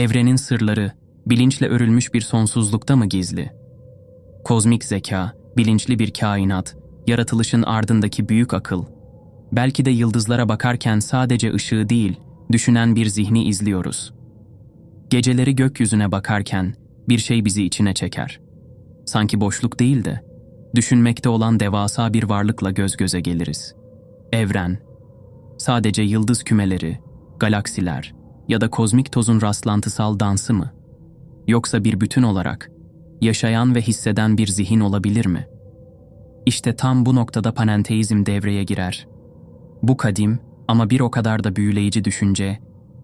Evrenin sırları, bilinçle örülmüş bir sonsuzlukta mı gizli? Kozmik zeka, bilinçli bir kainat, yaratılışın ardındaki büyük akıl. Belki de yıldızlara bakarken sadece ışığı değil, düşünen bir zihni izliyoruz. Geceleri gökyüzüne bakarken bir şey bizi içine çeker. Sanki boşluk değil de, düşünmekte olan devasa bir varlıkla göz göze geliriz. Evren, sadece yıldız kümeleri, galaksiler ya da kozmik tozun rastlantısal dansı mı? Yoksa bir bütün olarak, yaşayan ve hisseden bir zihin olabilir mi? İşte tam bu noktada panenteizm devreye girer. Bu kadim ama bir o kadar da büyüleyici düşünce,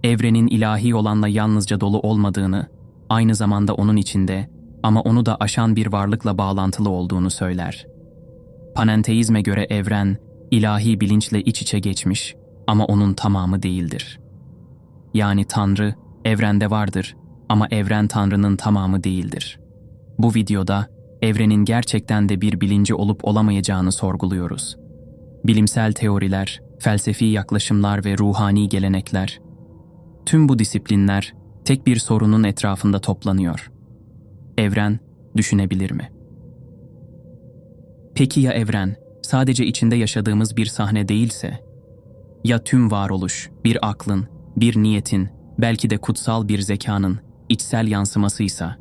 evrenin ilahi olanla yalnızca dolu olmadığını, aynı zamanda onun içinde ama onu da aşan bir varlıkla bağlantılı olduğunu söyler. Panenteizme göre evren, ilahi bilinçle iç içe geçmiş ama onun tamamı değildir. Yani Tanrı, evrende vardır ama evren Tanrı'nın tamamı değildir. Bu videoda, evrenin gerçekten de bir bilinci olup olamayacağını sorguluyoruz. Bilimsel teoriler, felsefi yaklaşımlar ve ruhani gelenekler, tüm bu disiplinler tek bir sorunun etrafında toplanıyor. Evren düşünebilir mi? Peki ya evren sadece içinde yaşadığımız bir sahne değilse? Ya tüm varoluş bir aklın, bir niyetin, belki de kutsal bir zekanın içsel yansımasıysa?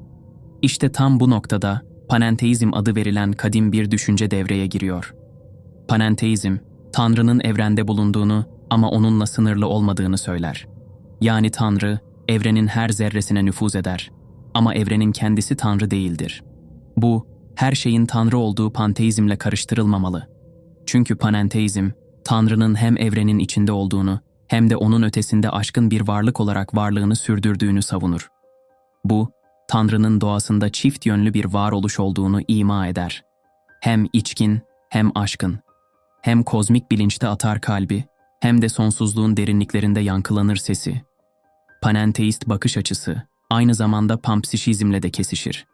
İşte tam bu noktada panenteizm adı verilen kadim bir düşünce devreye giriyor. Panenteizm, Tanrı'nın evrende bulunduğunu ama onunla sınırlı olmadığını söyler. Yani Tanrı, evrenin her zerresine nüfuz eder ama evrenin kendisi Tanrı değildir. Bu, her şeyin Tanrı olduğu panteizmle karıştırılmamalı. Çünkü panenteizm, Tanrı'nın hem evrenin içinde olduğunu hem de onun ötesinde aşkın bir varlık olarak varlığını sürdürdüğünü savunur. Bu, Tanrı'nın doğasında çift yönlü bir varoluş olduğunu ima eder. Hem içkin hem aşkın. Hem kozmik bilinçte atar kalbi, hem de sonsuzluğun derinliklerinde yankılanır sesi. Panenteist bakış açısı aynı zamanda pampsişizmle de kesişir.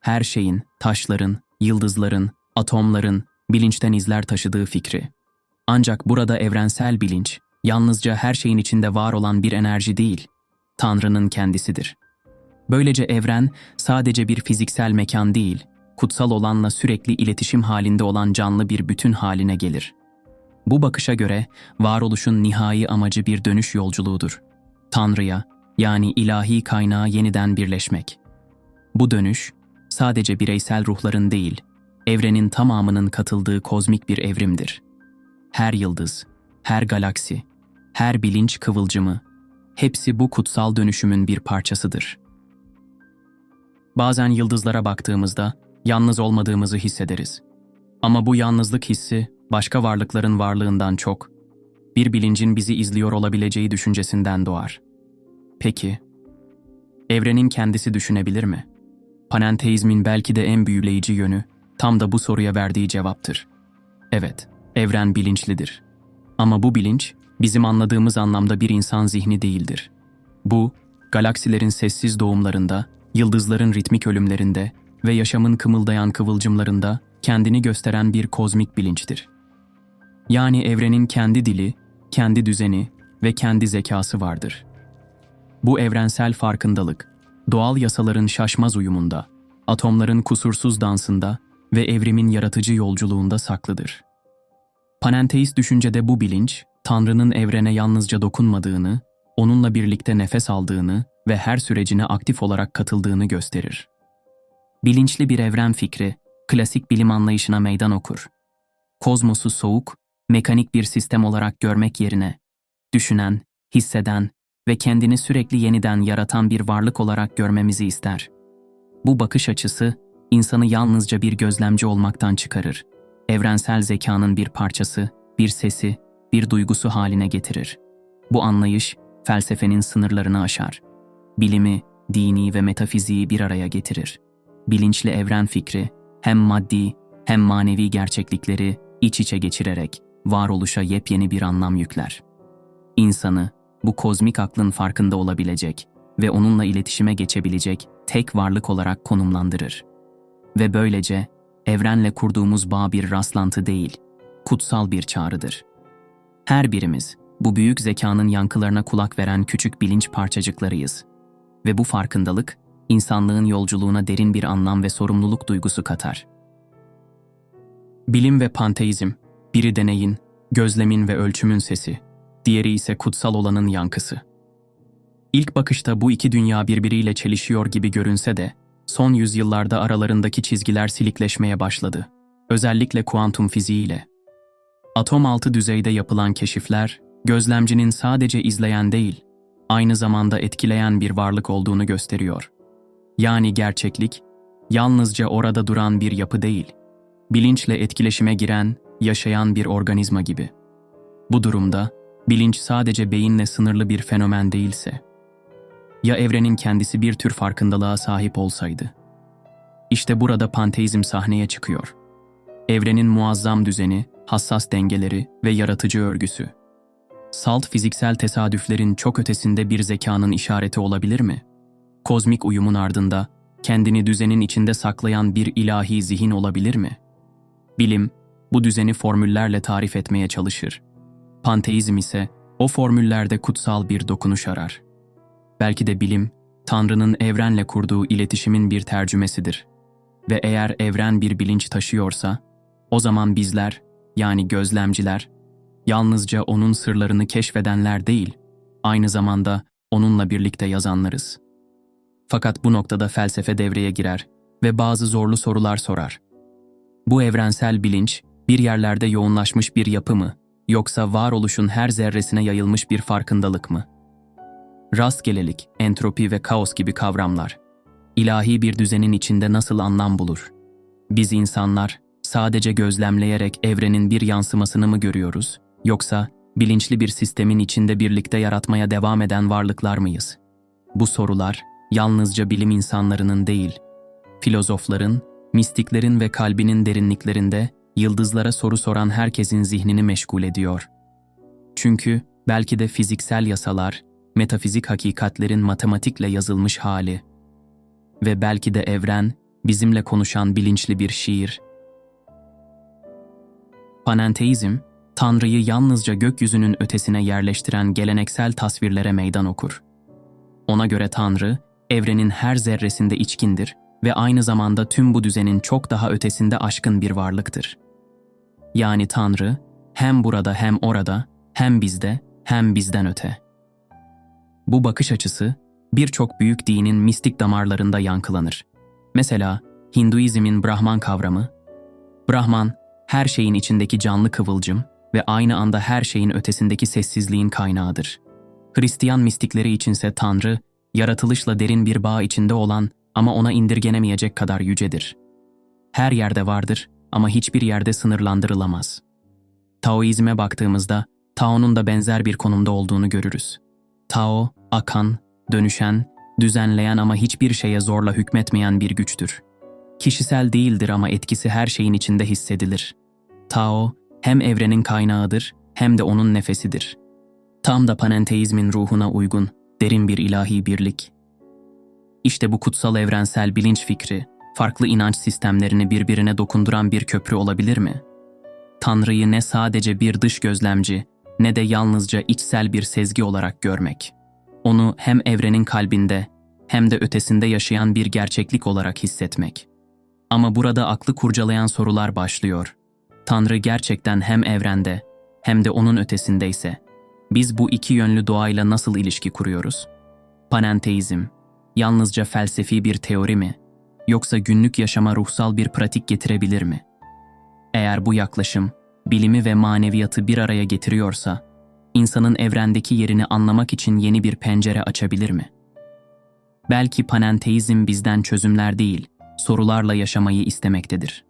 Her şeyin, taşların, yıldızların, atomların bilinçten izler taşıdığı fikri. Ancak burada evrensel bilinç, yalnızca her şeyin içinde var olan bir enerji değil, Tanrı'nın kendisidir. Böylece evren sadece bir fiziksel mekan değil, kutsal olanla sürekli iletişim halinde olan canlı bir bütün haline gelir. Bu bakışa göre varoluşun nihai amacı bir dönüş yolculuğudur. Tanrı'ya, yani ilahi kaynağa yeniden birleşmek. Bu dönüş, sadece bireysel ruhların değil, evrenin tamamının katıldığı kozmik bir evrimdir. Her yıldız, her galaksi, her bilinç kıvılcımı, hepsi bu kutsal dönüşümün bir parçasıdır. Bazen yıldızlara baktığımızda yalnız olmadığımızı hissederiz. Ama bu yalnızlık hissi başka varlıkların varlığından çok, bir bilincin bizi izliyor olabileceği düşüncesinden doğar. Peki, evrenin kendisi düşünebilir mi? Panenteizmin belki de en büyüleyici yönü tam da bu soruya verdiği cevaptır. Evet, evren bilinçlidir. Ama bu bilinç bizim anladığımız anlamda bir insan zihni değildir. Bu, galaksilerin sessiz doğumlarında, yıldızların ritmik ölümlerinde ve yaşamın kımıldayan kıvılcımlarında kendini gösteren bir kozmik bilinçtir. Yani evrenin kendi dili, kendi düzeni ve kendi zekası vardır. Bu evrensel farkındalık, doğal yasaların şaşmaz uyumunda, atomların kusursuz dansında ve evrimin yaratıcı yolculuğunda saklıdır. Panenteist düşüncede bu bilinç, Tanrı'nın evrene yalnızca dokunmadığını, onunla birlikte nefes aldığını ve her sürecine aktif olarak katıldığını gösterir. Bilinçli bir evren fikri, klasik bilim anlayışına meydan okur. Kozmosu soğuk, mekanik bir sistem olarak görmek yerine, düşünen, hisseden ve kendini sürekli yeniden yaratan bir varlık olarak görmemizi ister. Bu bakış açısı, insanı yalnızca bir gözlemci olmaktan çıkarır. Evrensel zekanın bir parçası, bir sesi, bir duygusu haline getirir. Bu anlayış, felsefenin sınırlarını aşar. Bilimi, dini ve metafiziği bir araya getirir. Bilinçli evren fikri, hem maddi hem manevi gerçeklikleri iç içe geçirerek varoluşa yepyeni bir anlam yükler. İnsanı bu kozmik aklın farkında olabilecek ve onunla iletişime geçebilecek tek varlık olarak konumlandırır. Ve böylece evrenle kurduğumuz bağ bir rastlantı değil, kutsal bir çağrıdır. Her birimiz bu büyük zekanın yankılarına kulak veren küçük bilinç parçacıklarıyız. ve bu farkındalık insanlığın yolculuğuna derin bir anlam ve sorumluluk duygusu katar. Bilim ve panteizm, biri deneyin, gözlemin ve ölçümün sesi, diğeri ise kutsal olanın yankısı. İlk bakışta bu iki dünya birbiriyle çelişiyor gibi görünse de, son yüzyıllarda aralarındaki çizgiler silikleşmeye başladı. Özellikle kuantum fiziğiyle. Atom altı düzeyde yapılan keşifler, gözlemcinin sadece izleyen değil, aynı zamanda etkileyen bir varlık olduğunu gösteriyor. Yani gerçeklik, yalnızca orada duran bir yapı değil, bilinçle etkileşime giren, yaşayan bir organizma gibi. Bu durumda, bilinç sadece beyinle sınırlı bir fenomen değilse, ya evrenin kendisi bir tür farkındalığa sahip olsaydı? İşte burada panteizm sahneye çıkıyor. Evrenin muazzam düzeni, hassas dengeleri ve yaratıcı örgüsü. Salt fiziksel tesadüflerin çok ötesinde bir zekanın işareti olabilir mi? Kozmik uyumun ardında kendini düzenin içinde saklayan bir ilahi zihin olabilir mi? Bilim, bu düzeni formüllerle tarif etmeye çalışır. Panteizm ise o formüllerde kutsal bir dokunuş arar. Belki de bilim, Tanrı'nın evrenle kurduğu iletişimin bir tercümesidir. Ve eğer evren bir bilinç taşıyorsa, o zaman bizler, yani gözlemciler, yalnızca onun sırlarını keşfedenler değil, aynı zamanda onunla birlikte yazanlarız. Fakat bu noktada felsefe devreye girer ve bazı zorlu sorular sorar. Bu evrensel bilinç, bir yerlerde yoğunlaşmış bir yapı mı, yoksa varoluşun her zerresine yayılmış bir farkındalık mı?'' Rastgelelik, entropi ve kaos gibi kavramlar, ilahi bir düzenin içinde nasıl anlam bulur? Biz insanlar sadece gözlemleyerek evrenin bir yansımasını mı görüyoruz, yoksa bilinçli bir sistemin içinde birlikte yaratmaya devam eden varlıklar mıyız? Bu sorular yalnızca bilim insanlarının değil, filozofların, mistiklerin ve kalbinin derinliklerinde yıldızlara soru soran herkesin zihnini meşgul ediyor. Çünkü belki de fiziksel yasalar, metafizik hakikatlerin matematikle yazılmış hali. Ve belki de evren, bizimle konuşan bilinçli bir şiir. Panenteizm, Tanrı'yı yalnızca gökyüzünün ötesine yerleştiren geleneksel tasvirlere meydan okur. Ona göre Tanrı, evrenin her zerresinde içkindir ve aynı zamanda tüm bu düzenin çok daha ötesinde aşkın bir varlıktır. Yani Tanrı, hem burada hem orada, hem bizde, hem bizden öte.'' Bu bakış açısı birçok büyük dinin mistik damarlarında yankılanır. Mesela Hinduizmin Brahman kavramı, Brahman her şeyin içindeki canlı kıvılcım ve aynı anda her şeyin ötesindeki sessizliğin kaynağıdır. Hristiyan mistikleri içinse Tanrı, yaratılışla derin bir bağ içinde olan ama ona indirgenemeyecek kadar yücedir. Her yerde vardır ama hiçbir yerde sınırlandırılamaz. Taoizme baktığımızda Tao'nun da benzer bir konumda olduğunu görürüz. Tao, akan, dönüşen, düzenleyen ama hiçbir şeye zorla hükmetmeyen bir güçtür. Kişisel değildir ama etkisi her şeyin içinde hissedilir. Tao, hem evrenin kaynağıdır hem de onun nefesidir. Tam da panenteizmin ruhuna uygun, derin bir ilahi birlik. İşte bu kutsal evrensel bilinç fikri, farklı inanç sistemlerini birbirine dokunduran bir köprü olabilir mi? Tanrı'yı ne sadece bir dış gözlemci, ne de yalnızca içsel bir sezgi olarak görmek. Onu hem evrenin kalbinde hem de ötesinde yaşayan bir gerçeklik olarak hissetmek. Ama burada aklı kurcalayan sorular başlıyor. Tanrı gerçekten hem evrende hem de onun ötesindeyse biz bu iki yönlü doğayla nasıl ilişki kuruyoruz? Panenteizm yalnızca felsefi bir teori mi yoksa günlük yaşama ruhsal bir pratik getirebilir mi? Eğer bu yaklaşım bilimi ve maneviyatı bir araya getiriyorsa, insanın evrendeki yerini anlamak için yeni bir pencere açabilir mi? Belki panenteizm bizden çözümler değil, sorularla yaşamayı istemektedir.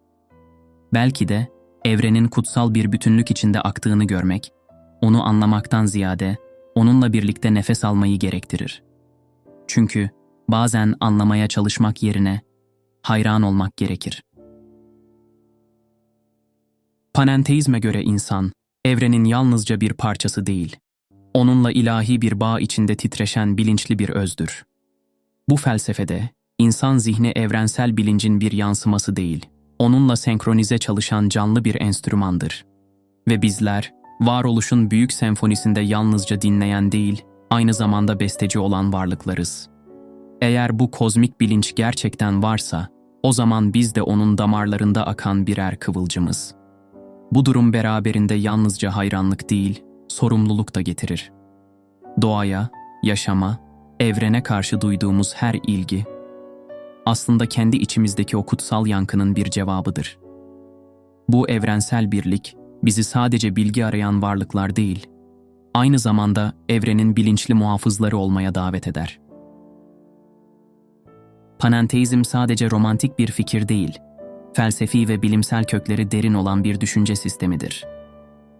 Belki de evrenin kutsal bir bütünlük içinde aktığını görmek, onu anlamaktan ziyade onunla birlikte nefes almayı gerektirir. Çünkü bazen anlamaya çalışmak yerine hayran olmak gerekir. Panenteizme göre insan, evrenin yalnızca bir parçası değil, onunla ilahi bir bağ içinde titreşen bilinçli bir özdür. Bu felsefede, insan zihni evrensel bilincin bir yansıması değil, onunla senkronize çalışan canlı bir enstrümandır. Ve bizler, varoluşun büyük senfonisinde yalnızca dinleyen değil, aynı zamanda besteci olan varlıklarız. Eğer bu kozmik bilinç gerçekten varsa, o zaman biz de onun damarlarında akan birer kıvılcımız. Bu durum beraberinde yalnızca hayranlık değil, sorumluluk da getirir. Doğaya, yaşama, evrene karşı duyduğumuz her ilgi, aslında kendi içimizdeki o kutsal yankının bir cevabıdır. Bu evrensel birlik, bizi sadece bilgi arayan varlıklar değil, aynı zamanda evrenin bilinçli muhafızları olmaya davet eder. Panenteizm sadece romantik bir fikir değil, felsefi ve bilimsel kökleri derin olan bir düşünce sistemidir.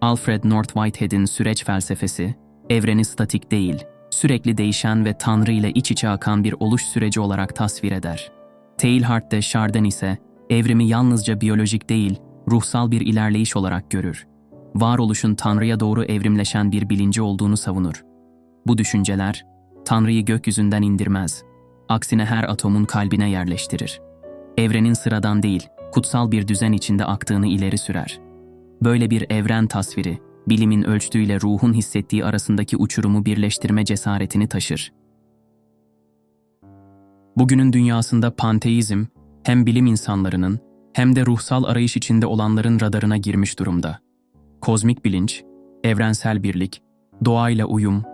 Alfred North Whitehead'in süreç felsefesi, evreni statik değil, sürekli değişen ve Tanrı ile iç içe akan bir oluş süreci olarak tasvir eder. Teilhard de Chardin ise evrimi yalnızca biyolojik değil, ruhsal bir ilerleyiş olarak görür. Varoluşun Tanrı'ya doğru evrimleşen bir bilinci olduğunu savunur. Bu düşünceler, Tanrı'yı gökyüzünden indirmez, aksine her atomun kalbine yerleştirir. Evrenin sıradan değil, kutsal bir düzen içinde aktığını ileri sürer. Böyle bir evren tasviri, bilimin ölçtüğüyle ruhun hissettiği arasındaki uçurumu birleştirme cesaretini taşır. Bugünün dünyasında panteizm, hem bilim insanlarının hem de ruhsal arayış içinde olanların radarına girmiş durumda. Kozmik bilinç, evrensel birlik, doğayla uyum,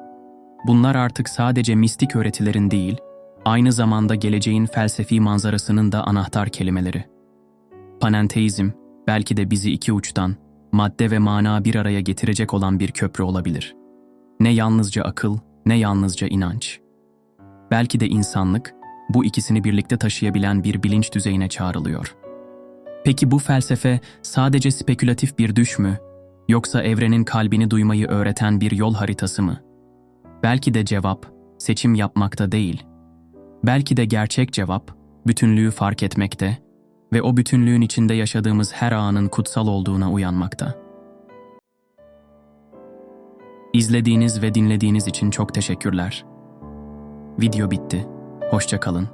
bunlar artık sadece mistik öğretilerin değil, aynı zamanda geleceğin felsefi manzarasının da anahtar kelimeleri. Panenteizm, belki de bizi iki uçtan, madde ve mana bir araya getirecek olan bir köprü olabilir. Ne yalnızca akıl, ne yalnızca inanç. Belki de insanlık, bu ikisini birlikte taşıyabilen bir bilinç düzeyine çağrılıyor. Peki bu felsefe sadece spekülatif bir düş mü, yoksa evrenin kalbini duymayı öğreten bir yol haritası mı? Belki de cevap, seçim yapmakta değil. Belki de gerçek cevap, bütünlüğü fark etmekte ve o bütünlüğün içinde yaşadığımız her anın kutsal olduğuna uyanmakta. İzlediğiniz ve dinlediğiniz için çok teşekkürler. Video bitti. Hoşça kalın.